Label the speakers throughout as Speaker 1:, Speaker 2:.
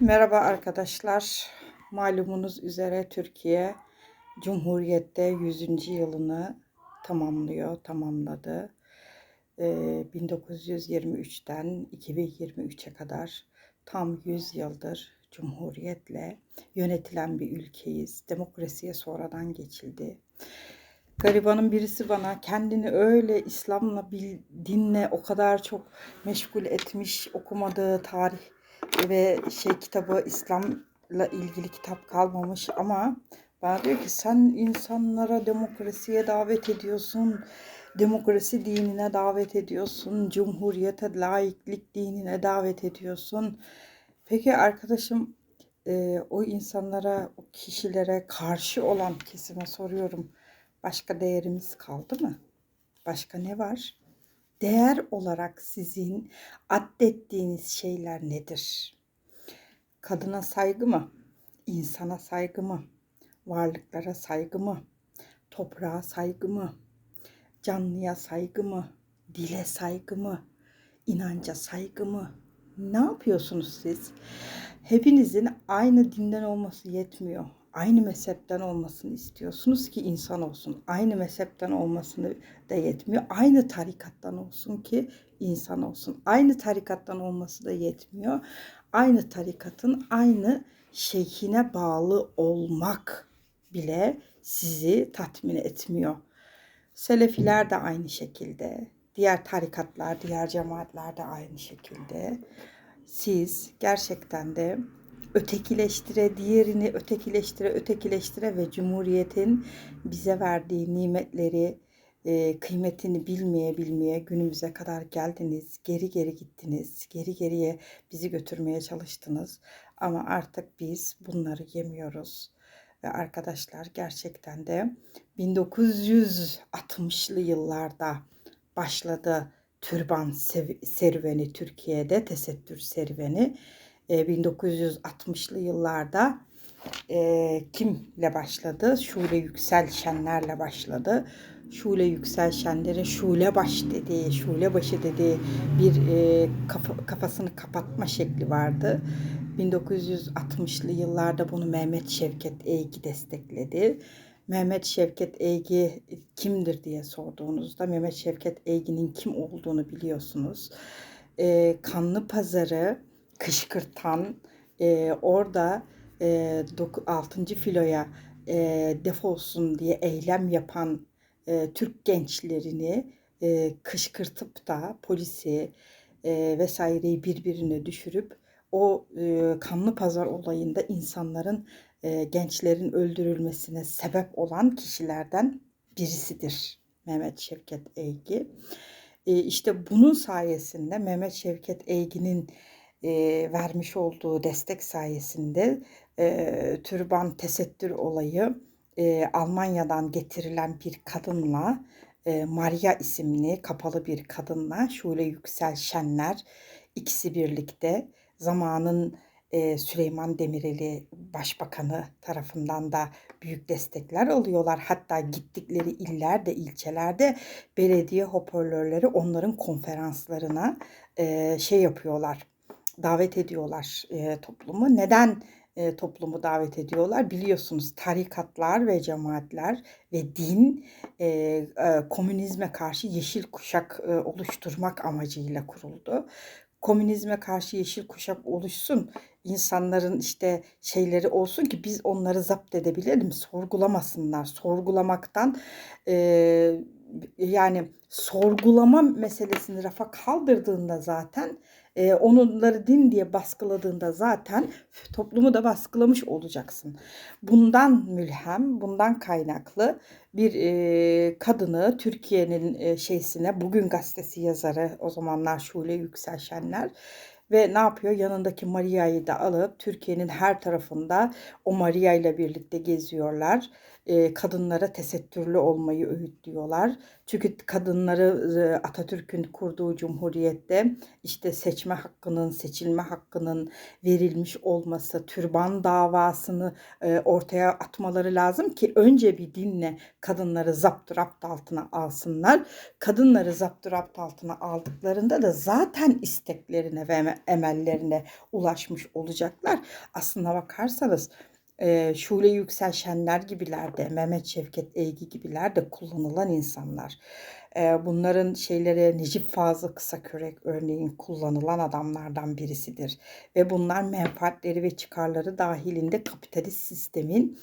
Speaker 1: Merhaba arkadaşlar. Malumunuz üzere Türkiye Cumhuriyet'te 100. yılını tamamlıyor, tamamladı. Ee, 1923'ten 2023'e kadar tam 100 yıldır Cumhuriyetle yönetilen bir ülkeyiz. Demokrasiye sonradan geçildi. Garibanın birisi bana kendini öyle İslam'la, dinle o kadar çok meşgul etmiş, okumadığı tarih ve şey kitabı İslam'la ilgili kitap kalmamış ama bana diyor ki sen insanlara demokrasiye davet ediyorsun, demokrasi dinine davet ediyorsun, cumhuriyete, laiklik dinine davet ediyorsun. Peki arkadaşım e, o insanlara, o kişilere karşı olan kesime soruyorum. Başka değerimiz kaldı mı? Başka ne var? Değer olarak sizin addettiğiniz şeyler nedir? Kadına saygı mı? İnsana saygı mı? Varlıklara saygı mı? Toprağa saygı mı? Canlıya saygı mı? Dile saygı mı? İnanca saygı mı? Ne yapıyorsunuz siz? Hepinizin aynı dinden olması yetmiyor. Aynı mezhepten olmasını istiyorsunuz ki insan olsun. Aynı mezhepten olmasını da yetmiyor. Aynı tarikattan olsun ki insan olsun. Aynı tarikattan olması da yetmiyor. Aynı tarikatın aynı şeyhine bağlı olmak bile sizi tatmin etmiyor. Selefiler de aynı şekilde. Diğer tarikatlar, diğer cemaatler de aynı şekilde. Siz gerçekten de ötekileştire, diğerini ötekileştire, ötekileştire ve Cumhuriyet'in bize verdiği nimetleri, e, kıymetini bilmeye bilmeye günümüze kadar geldiniz. Geri geri gittiniz. Geri geriye bizi götürmeye çalıştınız. Ama artık biz bunları yemiyoruz. Ve arkadaşlar gerçekten de 1960'lı yıllarda başladı türban serüveni Türkiye'de tesettür serüveni. E, 1960'lı yıllarda e, kimle başladı? Şule Yüksel Şenler'le başladı. Şule Yüksel Şenler'in Şule Baş dediği, Şule Başı dediği bir e, kafa- kafasını kapatma şekli vardı. 1960'lı yıllarda bunu Mehmet Şevket Eygi destekledi. Mehmet Şevket Eygi kimdir diye sorduğunuzda Mehmet Şevket Eygi'nin kim olduğunu biliyorsunuz. E, kanlı pazarı kışkırtan, e, orada e, 6. filoya e, defolsun diye eylem yapan e, Türk gençlerini e, kışkırtıp da polisi e, vesaireyi birbirine düşürüp o e, kanlı pazar olayında insanların e, gençlerin öldürülmesine sebep olan kişilerden birisidir Mehmet Şevket Eygi. E, işte bunun sayesinde Mehmet Şevket Eygi'nin e, vermiş olduğu destek sayesinde e, türban tesettür olayı e, Almanya'dan getirilen bir kadınla e, Maria isimli kapalı bir kadınla Şule Yüksel Şenler ikisi birlikte zamanın e, Süleyman Demireli Başbakanı tarafından da büyük destekler alıyorlar. Hatta gittikleri illerde, ilçelerde belediye hoparlörleri onların konferanslarına e, şey yapıyorlar, davet ediyorlar e, toplumu. Neden e, toplumu davet ediyorlar? Biliyorsunuz tarikatlar ve cemaatler ve din e, e, komünizme karşı yeşil kuşak e, oluşturmak amacıyla kuruldu komünizme karşı yeşil kuşak oluşsun, insanların işte şeyleri olsun ki biz onları zapt edebilelim, sorgulamasınlar. Sorgulamaktan e, yani sorgulama meselesini rafa kaldırdığında zaten e, onları din diye baskıladığında zaten toplumu da baskılamış olacaksın. Bundan mülhem, bundan kaynaklı bir e, kadını Türkiye'nin e, şeysine bugün gazetesi yazarı o zamanlar Şule Yüksel Şenler ve ne yapıyor? Yanındaki Maria'yı da alıp Türkiye'nin her tarafında o Maria ile birlikte geziyorlar. Kadınlara tesettürlü olmayı öğütlüyorlar. Çünkü kadınları Atatürk'ün kurduğu cumhuriyette işte seçme hakkının, seçilme hakkının verilmiş olması, türban davasını ortaya atmaları lazım ki önce bir dinle kadınları zapt rapt altına alsınlar. Kadınları zapt rapt altına aldıklarında da zaten isteklerine ve emellerine ulaşmış olacaklar. Aslına bakarsanız e, Şule Yüksel Şenler gibiler de, Mehmet Şevket Eygi gibiler de kullanılan insanlar. E, bunların şeyleri Necip Fazıl Kısakürek örneğin kullanılan adamlardan birisidir. Ve bunlar menfaatleri ve çıkarları dahilinde kapitalist sistemin,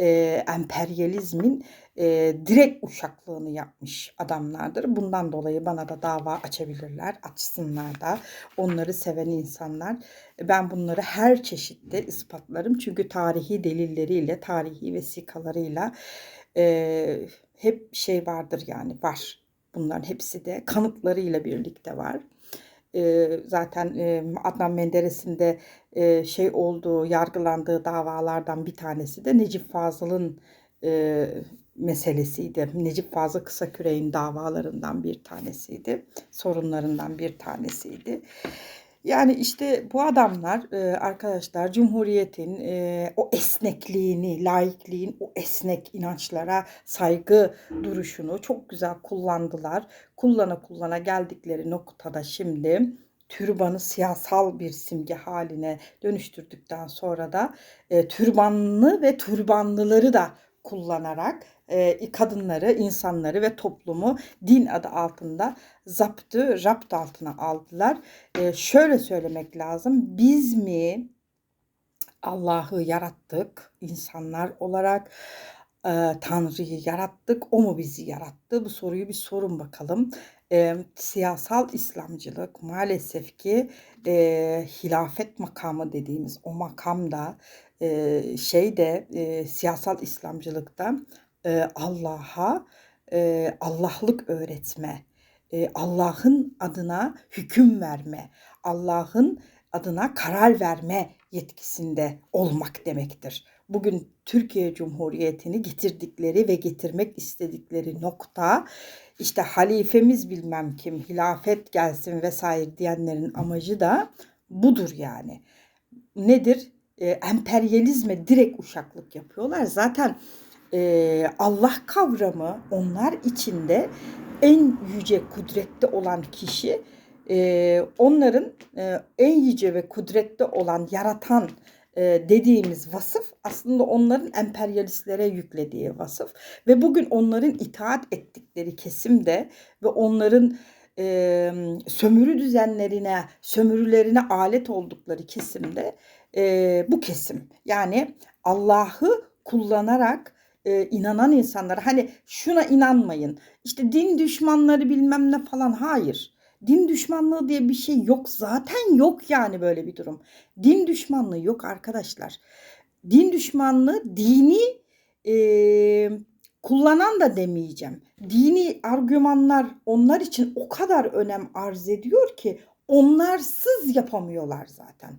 Speaker 1: e, emperyalizmin e, direkt uşaklığını yapmış adamlardır. Bundan dolayı bana da dava açabilirler, açsınlar da. Onları seven insanlar. Ben bunları her çeşitte ispatlarım. Çünkü tarihi delilleriyle, tarihi vesikalarıyla e, hep şey vardır yani var. Bunların hepsi de kanıtlarıyla birlikte var. E, zaten e, Adnan Menderes'in de e, şey olduğu, yargılandığı davalardan bir tanesi de Necip Fazıl'ın e, meselesiydi. Necip Fazıl Kısaküre'nin davalarından bir tanesiydi. Sorunlarından bir tanesiydi. Yani işte bu adamlar arkadaşlar Cumhuriyet'in o esnekliğini, laikliğin o esnek inançlara saygı duruşunu çok güzel kullandılar. Kullana kullana geldikleri noktada şimdi türbanı siyasal bir simge haline dönüştürdükten sonra da türbanlı ve türbanlıları da kullanarak e, kadınları, insanları ve toplumu din adı altında zaptı, rapt altına aldılar. E, şöyle söylemek lazım. Biz mi Allah'ı yarattık insanlar olarak? E, Tanrı'yı yarattık, o mu bizi yarattı? Bu soruyu bir sorun bakalım. E, siyasal İslamcılık maalesef ki e, hilafet makamı dediğimiz o makamda e, şeyde e, siyasal İslamcılıkta e, Allah'a e, Allah'lık öğretme, e, Allah'ın adına hüküm verme, Allah'ın adına karar verme yetkisinde olmak demektir. Bugün Türkiye Cumhuriyeti'ni getirdikleri ve getirmek istedikleri nokta işte halifemiz bilmem kim, hilafet gelsin vesaire diyenlerin amacı da budur yani. Nedir? E, emperyalizme direkt uşaklık yapıyorlar. Zaten e, Allah kavramı onlar içinde en yüce kudrette olan kişi e, onların e, en yüce ve kudrette olan yaratan e, dediğimiz vasıf aslında onların emperyalistlere yüklediği vasıf ve bugün onların itaat ettikleri kesimde ve onların e, sömürü düzenlerine, sömürülerine alet oldukları kesimde e, bu kesim. Yani Allah'ı kullanarak e, inanan insanlara hani şuna inanmayın. İşte din düşmanları bilmem ne falan hayır. Din düşmanlığı diye bir şey yok. Zaten yok yani böyle bir durum. Din düşmanlığı yok arkadaşlar. Din düşmanlığı dini e, kullanan da demeyeceğim. Dini argümanlar onlar için o kadar önem arz ediyor ki onlarsız yapamıyorlar zaten.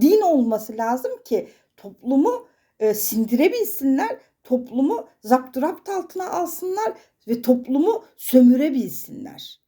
Speaker 1: Din olması lazım ki toplumu e, sindirebilsinler toplumu zapturapt altına alsınlar ve toplumu sömürebilsinler.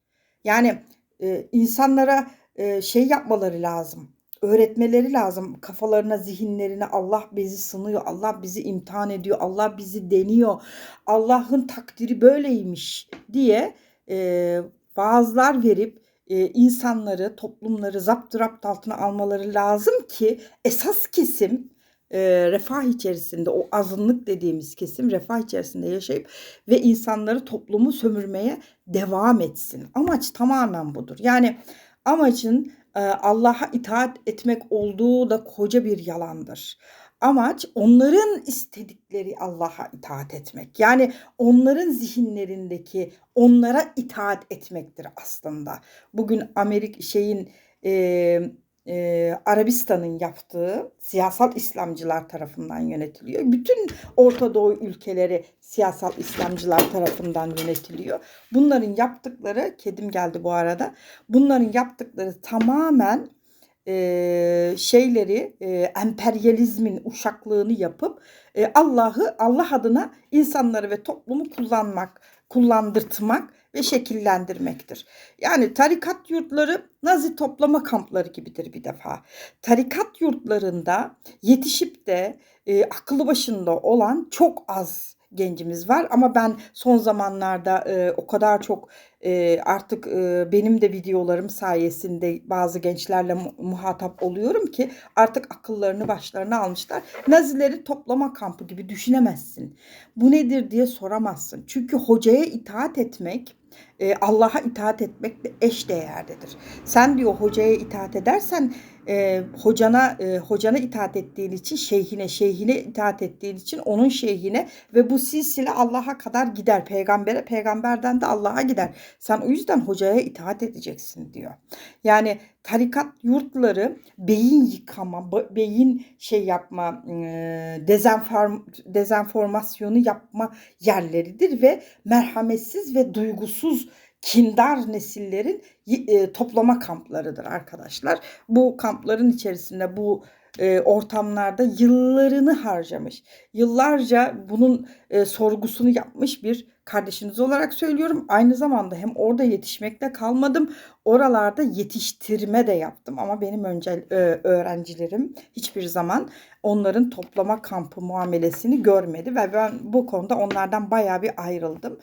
Speaker 1: Yani e, insanlara e, şey yapmaları lazım. Öğretmeleri lazım. Kafalarına, zihinlerine Allah bizi sınıyor. Allah bizi imtihan ediyor. Allah bizi deniyor. Allah'ın takdiri böyleymiş diye e, vaazlar verip e, insanları, toplumları zapturapt altına almaları lazım ki esas kesim e, refah içerisinde o azınlık dediğimiz kesim refah içerisinde yaşayıp ve insanları toplumu sömürmeye devam etsin. Amaç tamamen budur. Yani amacın e, Allah'a itaat etmek olduğu da koca bir yalandır. Amaç onların istedikleri Allah'a itaat etmek. Yani onların zihinlerindeki onlara itaat etmektir aslında. Bugün Amerika şeyin e, e, Arabistan'ın yaptığı siyasal İslamcılar tarafından yönetiliyor. Bütün Orta Doğu ülkeleri siyasal İslamcılar tarafından yönetiliyor. Bunların yaptıkları, kedim geldi bu arada, bunların yaptıkları tamamen e, şeyleri e, emperyalizmin uşaklığını yapıp e, Allah'ı Allah adına insanları ve toplumu kullanmak, kullandırtmak ve şekillendirmektir. Yani tarikat yurtları Nazi toplama kampları gibidir bir defa. Tarikat yurtlarında yetişip de e, akıllı başında olan çok az gencimiz var ama ben son zamanlarda e, o kadar çok e, artık e, benim de videolarım sayesinde bazı gençlerle mu- muhatap oluyorum ki artık akıllarını başlarına almışlar. Nazileri toplama kampı gibi düşünemezsin. Bu nedir diye soramazsın. Çünkü hocaya itaat etmek e, Allah'a itaat etmekle eş değerdedir. Sen diyor hocaya itaat edersen e, hocana e, hocana itaat ettiğin için şeyhine şeyhine itaat ettiğin için onun şeyhine ve bu silsile Allah'a kadar gider. Peygambere peygamberden de Allah'a gider. Sen o yüzden hocaya itaat edeceksin diyor. Yani tarikat yurtları beyin yıkama, beyin şey yapma, dezenform, dezenformasyonu yapma yerleridir ve merhametsiz ve duygusuz kindar nesillerin toplama kamplarıdır arkadaşlar. Bu kampların içerisinde bu ortamlarda yıllarını harcamış, yıllarca bunun sorgusunu yapmış bir kardeşiniz olarak söylüyorum. Aynı zamanda hem orada yetişmekle kalmadım, oralarda yetiştirme de yaptım. Ama benim önce e, öğrencilerim hiçbir zaman onların toplama kampı muamelesini görmedi ve ben bu konuda onlardan bayağı bir ayrıldım.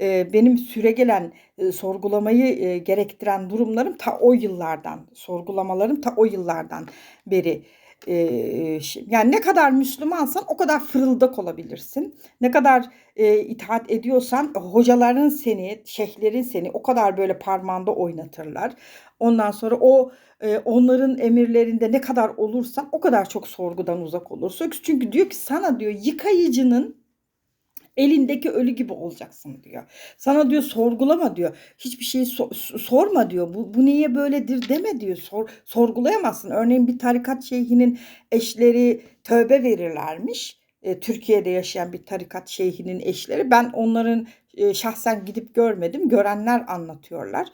Speaker 1: E, benim süregelen e, sorgulamayı gerektiren durumlarım ta o yıllardan, sorgulamalarım ta o yıllardan beri yani ne kadar Müslümansan o kadar fırıldak olabilirsin. Ne kadar e, itaat ediyorsan hocaların seni, şeyhlerin seni o kadar böyle parmağında oynatırlar. Ondan sonra o e, onların emirlerinde ne kadar olursan o kadar çok sorgudan uzak olursun. Çünkü diyor ki sana diyor yıkayıcının elindeki ölü gibi olacaksın diyor. Sana diyor sorgulama diyor. Hiçbir şeyi so- sorma diyor. Bu, bu niye böyledir deme diyor. Sor, sorgulayamazsın. Örneğin bir tarikat şeyhinin eşleri tövbe verirlermiş. E, Türkiye'de yaşayan bir tarikat şeyhinin eşleri. Ben onların e, şahsen gidip görmedim. Görenler anlatıyorlar.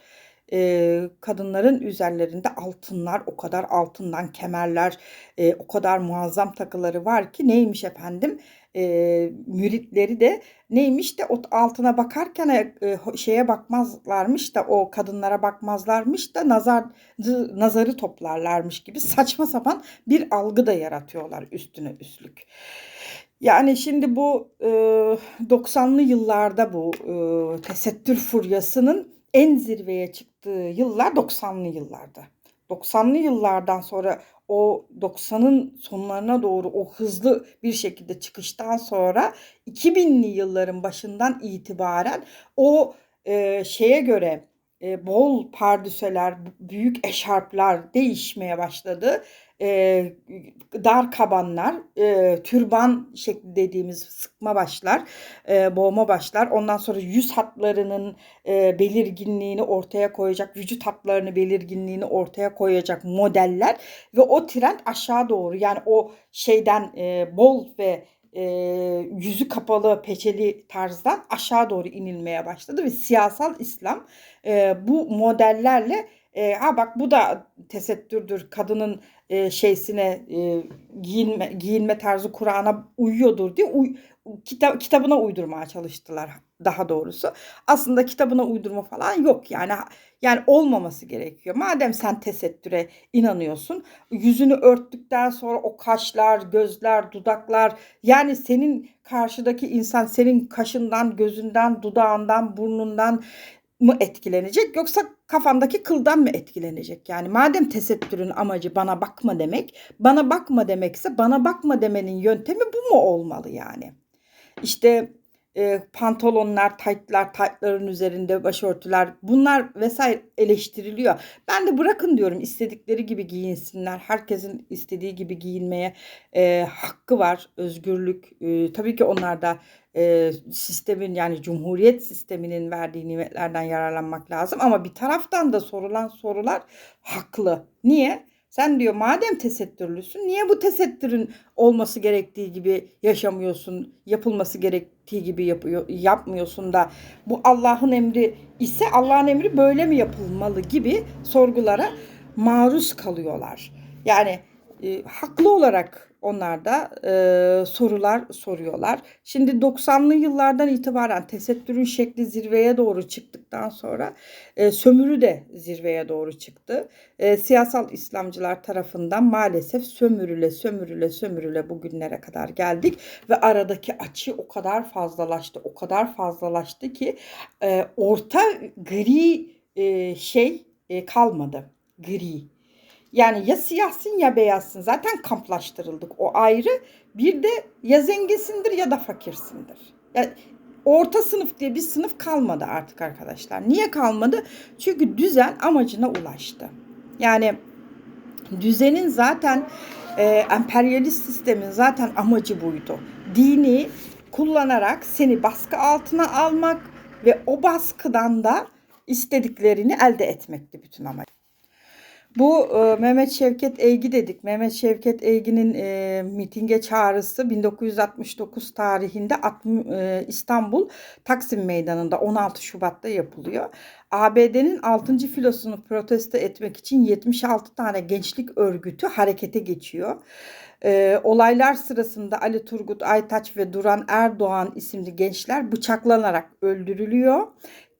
Speaker 1: E, kadınların üzerlerinde altınlar, o kadar altından kemerler, o kadar muazzam takıları var ki neymiş efendim? E, müritleri de neymiş de o altına bakarken e, şeye bakmazlarmış da o kadınlara bakmazlarmış da nazar nazarı toplarlarmış gibi saçma sapan bir algı da yaratıyorlar üstüne üstlük. Yani şimdi bu e, 90'lı yıllarda bu e, tesettür furyasının en zirveye çıktığı yıllar 90'lı yıllarda. 90'lı yıllardan sonra o 90'ın sonlarına doğru o hızlı bir şekilde çıkıştan sonra 2000'li yılların başından itibaren o e, şeye göre e, bol pardüseler, büyük eşarplar değişmeye başladı. E, dar kabanlar, e, türban şekli dediğimiz sıkma başlar, e, boğma başlar. Ondan sonra yüz hatlarının e, belirginliğini ortaya koyacak, vücut hatlarını belirginliğini ortaya koyacak modeller ve o trend aşağı doğru yani o şeyden e, bol ve e, yüzü kapalı peçeli tarzdan aşağı doğru inilmeye başladı ve siyasal İslam e, bu modellerle e, ha bak bu da tesettürdür. Kadının e, şeysine e, giyinme giyinme tarzı Kur'an'a uyuyordur. diye uy, kita- kitabına uydurmaya çalıştılar daha doğrusu. Aslında kitabına uydurma falan yok yani yani olmaması gerekiyor. Madem sen tesettüre inanıyorsun, yüzünü örttükten sonra o kaşlar, gözler, dudaklar yani senin karşıdaki insan senin kaşından, gözünden, dudağından, burnundan mı etkilenecek yoksa kafandaki kıldan mı etkilenecek? Yani madem tesettürün amacı bana bakma demek, bana bakma demekse bana bakma demenin yöntemi bu mu olmalı yani? İşte e, pantolonlar, taytlar, taytların üzerinde başörtüler bunlar vesaire eleştiriliyor. Ben de bırakın diyorum istedikleri gibi giyinsinler. Herkesin istediği gibi giyinmeye e, hakkı var, özgürlük. E, tabii ki onlar da e, sistemin yani cumhuriyet sisteminin verdiği nimetlerden yararlanmak lazım. Ama bir taraftan da sorulan sorular haklı. Niye? Sen diyor madem tesettürlüsün niye bu tesettürün olması gerektiği gibi yaşamıyorsun, yapılması gerektiği gibi yapıyor, yapmıyorsun da bu Allah'ın emri ise Allah'ın emri böyle mi yapılmalı gibi sorgulara maruz kalıyorlar. Yani e, haklı olarak onlar da e, sorular soruyorlar. Şimdi 90'lı yıllardan itibaren tesettürün şekli zirveye doğru çıktıktan sonra e, sömürü de zirveye doğru çıktı. E, siyasal İslamcılar tarafından maalesef sömürüle sömürüle sömürüle bugünlere kadar geldik ve aradaki açı o kadar fazlalaştı, o kadar fazlalaştı ki e, orta gri e, şey e, kalmadı. Gri. Yani ya siyahsın ya beyazsın. Zaten kamplaştırıldık. O ayrı. Bir de ya zenginsindir ya da fakirsindir. Yani orta sınıf diye bir sınıf kalmadı artık arkadaşlar. Niye kalmadı? Çünkü düzen amacına ulaştı. Yani düzenin zaten e, emperyalist sistemin zaten amacı buydu. Dini kullanarak seni baskı altına almak ve o baskıdan da istediklerini elde etmekti bütün amaç. Bu e, Mehmet Şevket Eygi dedik. Mehmet Şevket Eygi'nin e, mitinge çağrısı 1969 tarihinde e, İstanbul Taksim Meydanı'nda 16 Şubat'ta yapılıyor. ABD'nin 6. filosunu protesto etmek için 76 tane gençlik örgütü harekete geçiyor. E, olaylar sırasında Ali Turgut Aytaç ve Duran Erdoğan isimli gençler bıçaklanarak öldürülüyor.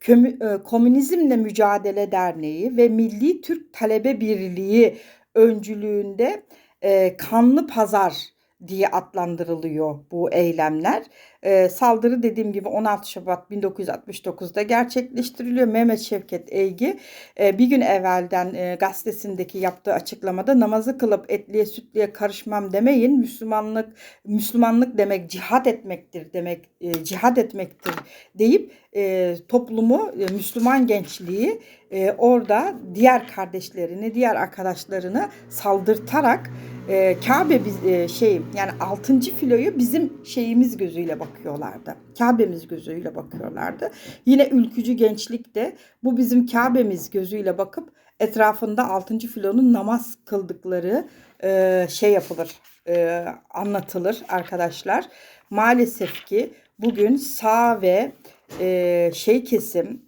Speaker 1: E, Komünizmle Mücadele Derneği ve Milli Türk Talebe Birliği öncülüğünde e, kanlı pazar diye adlandırılıyor bu eylemler. E, saldırı dediğim gibi 16 Şubat 1969'da gerçekleştiriliyor. Mehmet Şevket Eygi e, bir gün evvelden e, gazetesindeki yaptığı açıklamada namazı kılıp etliye sütliye karışmam demeyin. Müslümanlık Müslümanlık demek cihat etmektir demek e, cihat etmektir deyip e, toplumu e, Müslüman gençliği e, orada diğer kardeşlerini diğer arkadaşlarını saldırtarak e, Kabe biz, e, şey yani 6. filoyu bizim şeyimiz gözüyle bakıyorlardı. Kabe'miz gözüyle bakıyorlardı. Yine ülkücü gençlik de bu bizim Kabe'miz gözüyle bakıp etrafında 6. filonun namaz kıldıkları e, şey yapılır, e, anlatılır arkadaşlar. Maalesef ki bugün sağ ve e, şey kesim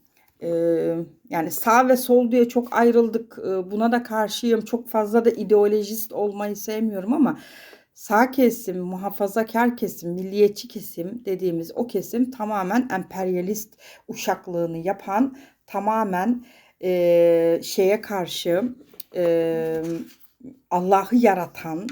Speaker 1: yani sağ ve sol diye çok ayrıldık. E, buna da karşıyım. Çok fazla da ideolojist olmayı sevmiyorum ama sağ kesim, muhafazakar kesim, milliyetçi kesim dediğimiz o kesim tamamen emperyalist uşaklığını yapan, tamamen e, şeye karşı e, Allah'ı yaratan,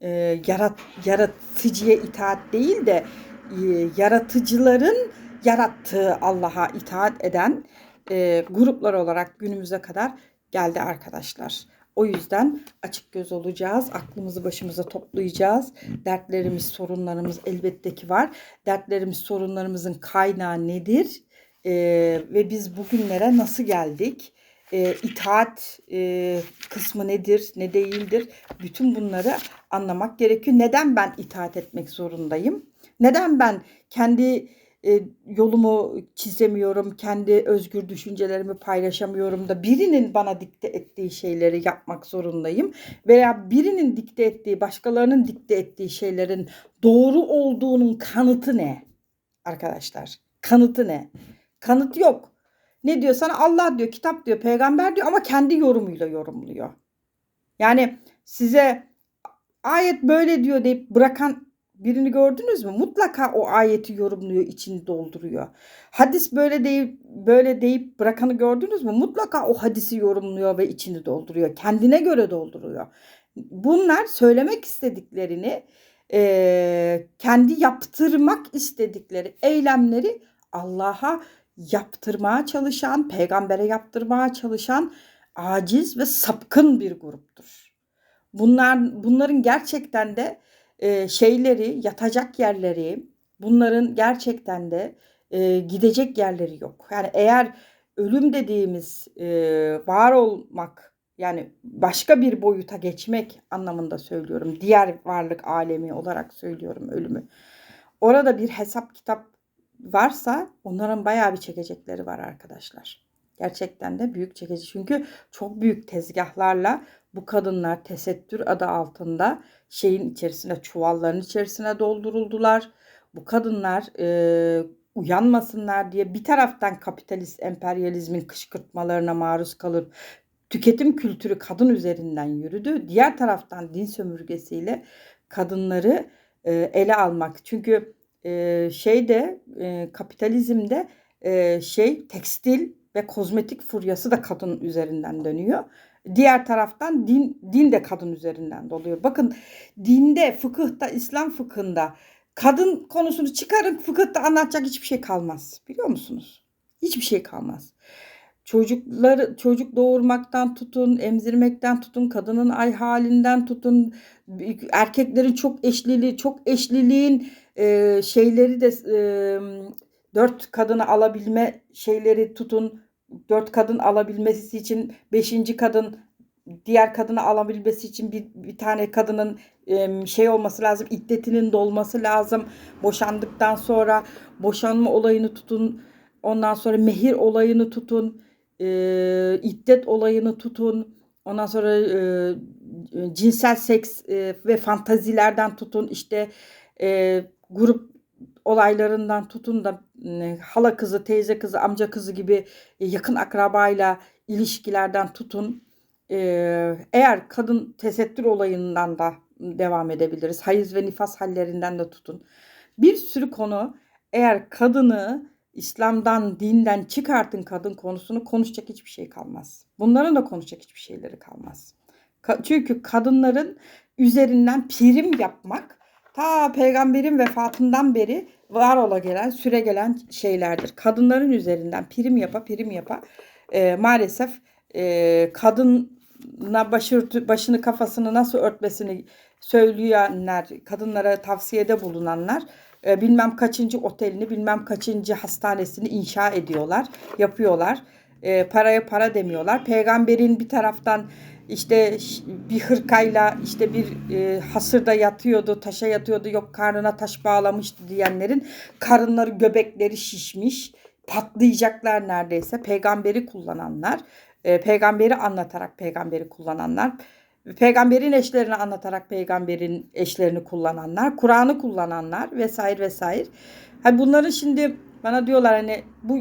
Speaker 1: e, yarat, yaratıcıya itaat değil de e, yaratıcıların yarattığı Allah'a itaat eden e, gruplar olarak günümüze kadar geldi arkadaşlar. O yüzden açık göz olacağız. Aklımızı başımıza toplayacağız. Dertlerimiz, sorunlarımız elbette ki var. Dertlerimiz, sorunlarımızın kaynağı nedir? Ee, ve biz bugünlere nasıl geldik? Ee, itaat e, kısmı nedir, ne değildir? Bütün bunları anlamak gerekiyor. Neden ben itaat etmek zorundayım? Neden ben kendi e, yolumu çizemiyorum, kendi özgür düşüncelerimi paylaşamıyorum da birinin bana dikte ettiği şeyleri yapmak zorundayım veya birinin dikte ettiği, başkalarının dikte ettiği şeylerin doğru olduğunun kanıtı ne? Arkadaşlar, kanıtı ne? Kanıt yok. Ne diyor sana? Allah diyor, kitap diyor, peygamber diyor ama kendi yorumuyla yorumluyor. Yani size ayet böyle diyor deyip bırakan birini gördünüz mü? Mutlaka o ayeti yorumluyor, içini dolduruyor. Hadis böyle deyip böyle deyip bırakanı gördünüz mü? Mutlaka o hadisi yorumluyor ve içini dolduruyor. Kendine göre dolduruyor. Bunlar söylemek istediklerini e, kendi yaptırmak istedikleri eylemleri Allah'a yaptırmaya çalışan, peygambere yaptırmaya çalışan aciz ve sapkın bir gruptur. Bunlar bunların gerçekten de şeyleri, yatacak yerleri, bunların gerçekten de gidecek yerleri yok. Yani eğer ölüm dediğimiz var olmak yani başka bir boyuta geçmek anlamında söylüyorum. Diğer varlık alemi olarak söylüyorum ölümü. Orada bir hesap kitap varsa onların bayağı bir çekecekleri var arkadaşlar. Gerçekten de büyük çekici. Çünkü çok büyük tezgahlarla bu kadınlar tesettür adı altında şeyin içerisine çuvalların içerisine dolduruldular. Bu kadınlar e, uyanmasınlar diye bir taraftan kapitalist emperyalizmin kışkırtmalarına maruz kalıp tüketim kültürü kadın üzerinden yürüdü. Diğer taraftan din sömürgesiyle kadınları e, ele almak. Çünkü e, şeyde e, kapitalizmde e, şey tekstil ve kozmetik furyası da kadın üzerinden dönüyor. Diğer taraftan din din de kadın üzerinden doluyor. Bakın dinde, fıkıhta, İslam fıkhında kadın konusunu çıkarın fıkıhta anlatacak hiçbir şey kalmaz. Biliyor musunuz? Hiçbir şey kalmaz. Çocukları çocuk doğurmaktan tutun, emzirmekten tutun, kadının ay halinden tutun, erkeklerin çok eşliliği, çok eşliliğin e, şeyleri de e, dört kadını alabilme şeyleri tutun, dört kadın alabilmesi için beşinci kadın diğer kadını alabilmesi için bir, bir tane kadının e, şey olması lazım, iddetinin dolması lazım. Boşandıktan sonra boşanma olayını tutun, ondan sonra mehir olayını tutun, e, iddet olayını tutun, ondan sonra e, cinsel seks e, ve fantazilerden tutun, işte e, grup olaylarından tutun da hala kızı, teyze kızı, amca kızı gibi yakın akrabayla ilişkilerden tutun. E, eğer kadın tesettür olayından da devam edebiliriz. Hayız ve nifas hallerinden de tutun. Bir sürü konu eğer kadını İslam'dan, dinden çıkartın kadın konusunu konuşacak hiçbir şey kalmaz. Bunların da konuşacak hiçbir şeyleri kalmaz. Çünkü kadınların üzerinden prim yapmak ta peygamberin vefatından beri var ola gelen, süre gelen şeylerdir. Kadınların üzerinden prim yapa prim yapa e, maalesef e, kadına başı, başını kafasını nasıl örtmesini söyleyenler, kadınlara tavsiyede bulunanlar e, bilmem kaçıncı otelini, bilmem kaçıncı hastanesini inşa ediyorlar, yapıyorlar. E, paraya para demiyorlar. Peygamberin bir taraftan işte bir hırkayla işte bir e, hasırda yatıyordu, taşa yatıyordu, yok karnına taş bağlamıştı diyenlerin karınları, göbekleri şişmiş, patlayacaklar neredeyse. Peygamberi kullananlar, e, peygamberi anlatarak peygamberi kullananlar, peygamberin eşlerini anlatarak peygamberin eşlerini kullananlar, Kur'an'ı kullananlar vesaire vesaire. Hani bunların şimdi bana diyorlar hani bu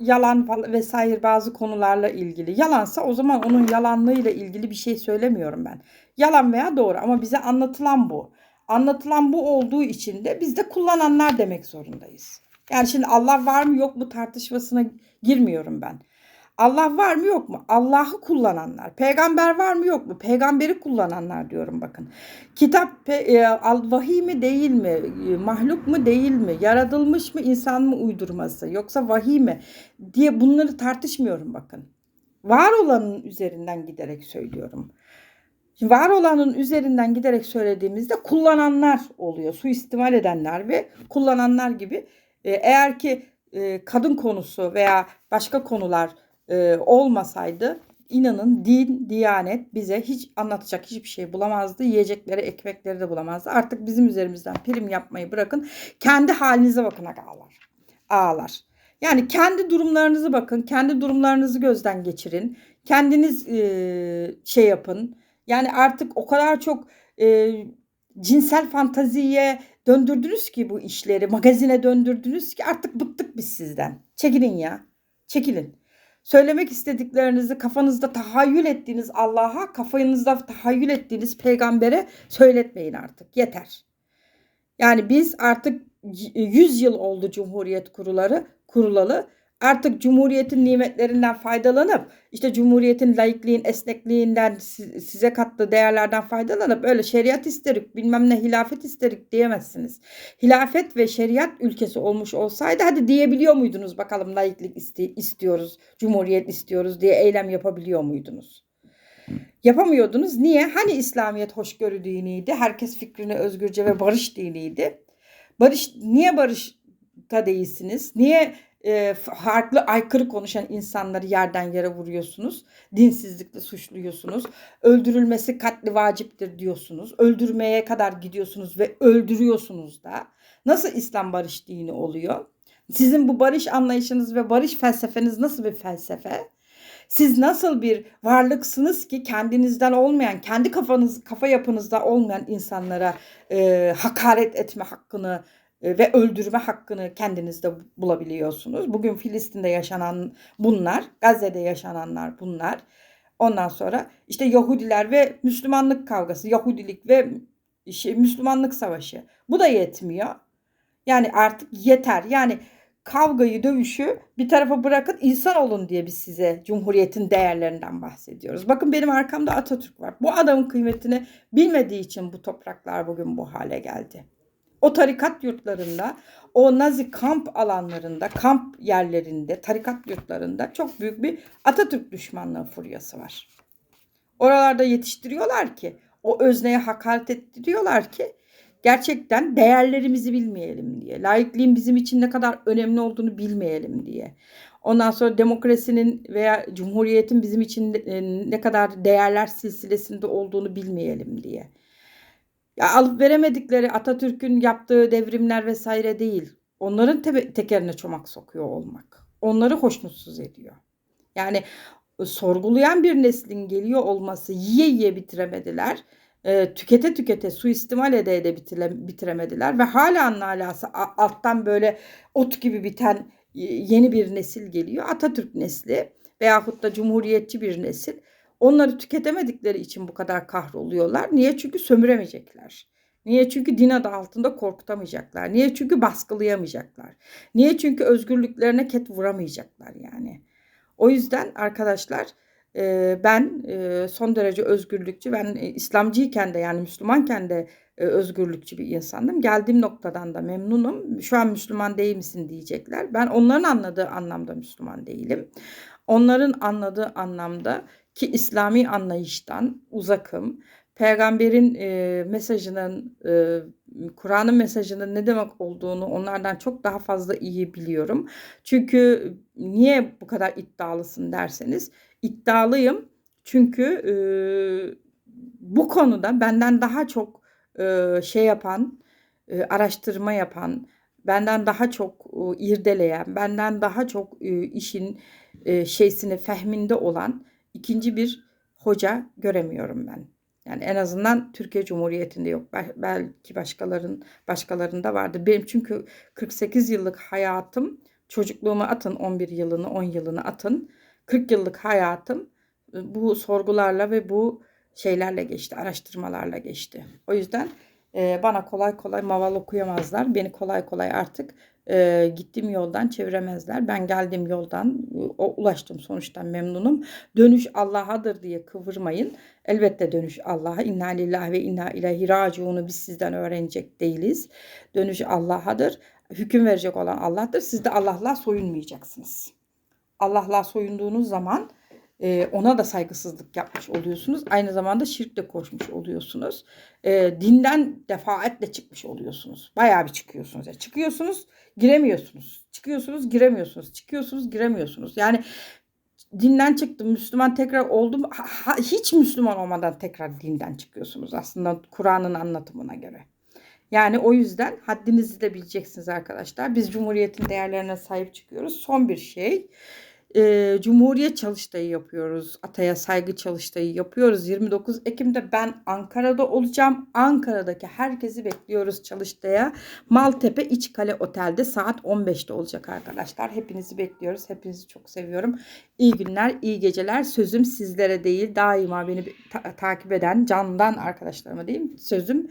Speaker 1: yalan vesaire bazı konularla ilgili. Yalansa o zaman onun yalanlığıyla ilgili bir şey söylemiyorum ben. Yalan veya doğru ama bize anlatılan bu. Anlatılan bu olduğu için de biz de kullananlar demek zorundayız. Yani şimdi Allah var mı yok mu tartışmasına girmiyorum ben. Allah var mı yok mu? Allah'ı kullananlar. Peygamber var mı yok mu? Peygamberi kullananlar diyorum bakın. Kitap e, vahiy mi değil mi? E, mahluk mu değil mi? Yaratılmış mı insan mı uydurması? Yoksa vahiy mi? diye bunları tartışmıyorum bakın. Var olanın üzerinden giderek söylüyorum. var olanın üzerinden giderek söylediğimizde kullananlar oluyor. Suistimal edenler ve kullananlar gibi. E, eğer ki e, kadın konusu veya başka konular e, olmasaydı inanın din, diyanet bize hiç anlatacak hiçbir şey bulamazdı. Yiyecekleri, ekmekleri de bulamazdı. Artık bizim üzerimizden prim yapmayı bırakın. Kendi halinize bakın ağlar. Ağlar. Yani kendi durumlarınızı bakın. Kendi durumlarınızı gözden geçirin. Kendiniz e, şey yapın. Yani artık o kadar çok e, cinsel fantaziye döndürdünüz ki bu işleri. Magazine döndürdünüz ki artık bıktık biz sizden. Çekilin ya. Çekilin söylemek istediklerinizi kafanızda tahayyül ettiğiniz Allah'a, kafanızda tahayyül ettiğiniz peygambere söyletmeyin artık. Yeter. Yani biz artık 100 yıl oldu Cumhuriyet kuruları, kurulalı artık Cumhuriyet'in nimetlerinden faydalanıp işte Cumhuriyet'in laikliğin, esnekliğinden size kattığı değerlerden faydalanıp öyle şeriat isterik bilmem ne hilafet isterik diyemezsiniz. Hilafet ve şeriat ülkesi olmuş olsaydı hadi diyebiliyor muydunuz bakalım laiklik iste, istiyoruz, Cumhuriyet istiyoruz diye eylem yapabiliyor muydunuz? Yapamıyordunuz. Niye? Hani İslamiyet hoşgörü diniydi. Herkes fikrini özgürce ve barış diniydi. Barış niye barışta değilsiniz? Niye e, farklı aykırı konuşan insanları yerden yere vuruyorsunuz. Dinsizlikle suçluyorsunuz. Öldürülmesi katli vaciptir diyorsunuz. Öldürmeye kadar gidiyorsunuz ve öldürüyorsunuz da. Nasıl İslam barış dini oluyor? Sizin bu barış anlayışınız ve barış felsefeniz nasıl bir felsefe? Siz nasıl bir varlıksınız ki kendinizden olmayan, kendi kafanız, kafa yapınızda olmayan insanlara e, hakaret etme hakkını ve öldürme hakkını kendinizde bulabiliyorsunuz. Bugün Filistin'de yaşanan bunlar, Gazze'de yaşananlar bunlar. Ondan sonra işte Yahudiler ve Müslümanlık kavgası, Yahudilik ve şey, Müslümanlık savaşı. Bu da yetmiyor. Yani artık yeter. Yani kavgayı, dövüşü bir tarafa bırakın insan olun diye biz size Cumhuriyet'in değerlerinden bahsediyoruz. Bakın benim arkamda Atatürk var. Bu adamın kıymetini bilmediği için bu topraklar bugün bu hale geldi. O tarikat yurtlarında, o Nazi kamp alanlarında, kamp yerlerinde, tarikat yurtlarında çok büyük bir Atatürk düşmanlığı furyası var. Oralarda yetiştiriyorlar ki, o özneye hakaret ettiriyorlar ki gerçekten değerlerimizi bilmeyelim diye. Laikliğin bizim için ne kadar önemli olduğunu bilmeyelim diye. Ondan sonra demokrasinin veya cumhuriyetin bizim için e, ne kadar değerler silsilesinde olduğunu bilmeyelim diye. Ya alıp veremedikleri Atatürk'ün yaptığı devrimler vesaire değil. Onların te- tekerine çomak sokuyor olmak. Onları hoşnutsuz ediyor. Yani e, sorgulayan bir neslin geliyor olması yiye yiye bitiremediler. E, tükete tükete suistimal ede ede bitire, bitiremediler ve hala nalası alttan böyle ot gibi biten yeni bir nesil geliyor. Atatürk nesli veyahut da cumhuriyetçi bir nesil. Onları tüketemedikleri için bu kadar kahroluyorlar. Niye? Çünkü sömüremeyecekler. Niye? Çünkü din adı altında korkutamayacaklar. Niye? Çünkü baskılayamayacaklar. Niye? Çünkü özgürlüklerine ket vuramayacaklar yani. O yüzden arkadaşlar ben son derece özgürlükçü. Ben İslamcıyken de yani Müslümanken de özgürlükçü bir insandım. Geldiğim noktadan da memnunum. Şu an Müslüman değil misin diyecekler. Ben onların anladığı anlamda Müslüman değilim. Onların anladığı anlamda ki İslami anlayıştan uzakım. Peygamberin e, mesajının, e, Kur'an'ın mesajının ne demek olduğunu onlardan çok daha fazla iyi biliyorum. Çünkü niye bu kadar iddialısın derseniz, iddialıyım çünkü e, bu konuda benden daha çok e, şey yapan, e, araştırma yapan, benden daha çok e, irdeleyen, benden daha çok e, işin e, şeysini fehminde olan ikinci bir hoca göremiyorum ben. Yani en azından Türkiye Cumhuriyeti'nde yok. Belki başkaların başkalarında vardı. Benim çünkü 48 yıllık hayatım, çocukluğumu atın 11 yılını, 10 yılını atın. 40 yıllık hayatım e, bu sorgularla ve bu şeylerle geçti, araştırmalarla geçti. O yüzden bana kolay kolay maval okuyamazlar. Beni kolay kolay artık e, gittiğim yoldan çeviremezler. Ben geldiğim yoldan o, ulaştım sonuçtan memnunum. Dönüş Allah'adır diye kıvırmayın. Elbette dönüş Allah'a. İnna lillahi ve inna ilahi raciunu biz sizden öğrenecek değiliz. Dönüş Allah'adır. Hüküm verecek olan Allah'tır. Siz de Allah'la soyunmayacaksınız. Allah'la soyunduğunuz zaman e, ona da saygısızlık yapmış oluyorsunuz. Aynı zamanda şirkle koşmuş oluyorsunuz. E, dinden defaatle çıkmış oluyorsunuz. Bayağı bir çıkıyorsunuz. Yani çıkıyorsunuz, giremiyorsunuz. Çıkıyorsunuz, giremiyorsunuz. Çıkıyorsunuz, giremiyorsunuz. Yani dinden çıktım, Müslüman tekrar oldum. Ha, hiç Müslüman olmadan tekrar dinden çıkıyorsunuz aslında Kur'an'ın anlatımına göre. Yani o yüzden haddinizi de bileceksiniz arkadaşlar. Biz Cumhuriyet'in değerlerine sahip çıkıyoruz. Son bir şey e, Cumhuriyet Çalıştayı yapıyoruz. Ataya saygı çalıştayı yapıyoruz. 29 Ekim'de ben Ankara'da olacağım. Ankara'daki herkesi bekliyoruz çalıştaya. Maltepe İçkale Otel'de saat 15'te olacak arkadaşlar. Hepinizi bekliyoruz. Hepinizi çok seviyorum. İyi günler, iyi geceler. Sözüm sizlere değil, daima beni ta- takip eden candan arkadaşlarıma değil, sözüm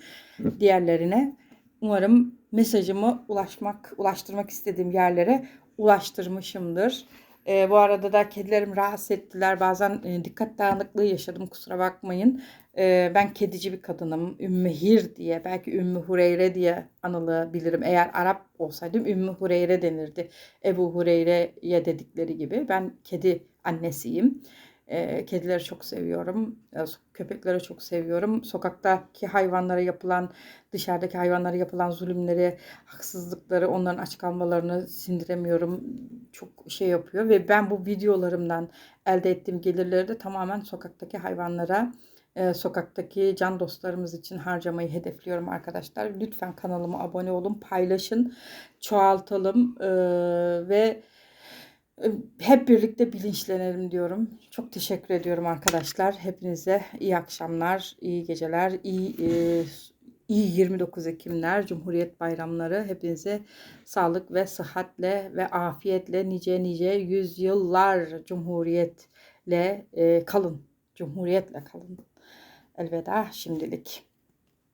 Speaker 1: diğerlerine. Umarım mesajımı ulaşmak, ulaştırmak istediğim yerlere ulaştırmışımdır. E, bu arada da kedilerim rahatsız ettiler. Bazen e, dikkat dağınıklığı yaşadım kusura bakmayın. E, ben kedici bir kadınım. Ümmühir diye belki Ümmü Hureyre diye anılabilirim. Eğer Arap olsaydım Ümmü Hureyre denirdi. Ebu Hureyre'ye dedikleri gibi. Ben kedi annesiyim. E, kedileri çok seviyorum. E, köpekleri çok seviyorum. Sokaktaki hayvanlara yapılan, dışarıdaki hayvanlara yapılan zulümleri, haksızlıkları, onların aç kalmalarını sindiremiyorum. Çok şey yapıyor ve ben bu videolarımdan elde ettiğim gelirleri de tamamen sokaktaki hayvanlara, sokaktaki can dostlarımız için harcamayı hedefliyorum arkadaşlar. Lütfen kanalıma abone olun, paylaşın, çoğaltalım ve hep birlikte bilinçlenelim diyorum. Çok teşekkür ediyorum arkadaşlar. Hepinize iyi akşamlar, iyi geceler, iyi e, iyi 29 Ekimler, Cumhuriyet bayramları. Hepinize sağlık ve sıhhatle ve afiyetle nice nice yüzyıllar Cumhuriyetle e, kalın. Cumhuriyetle kalın. Elveda şimdilik.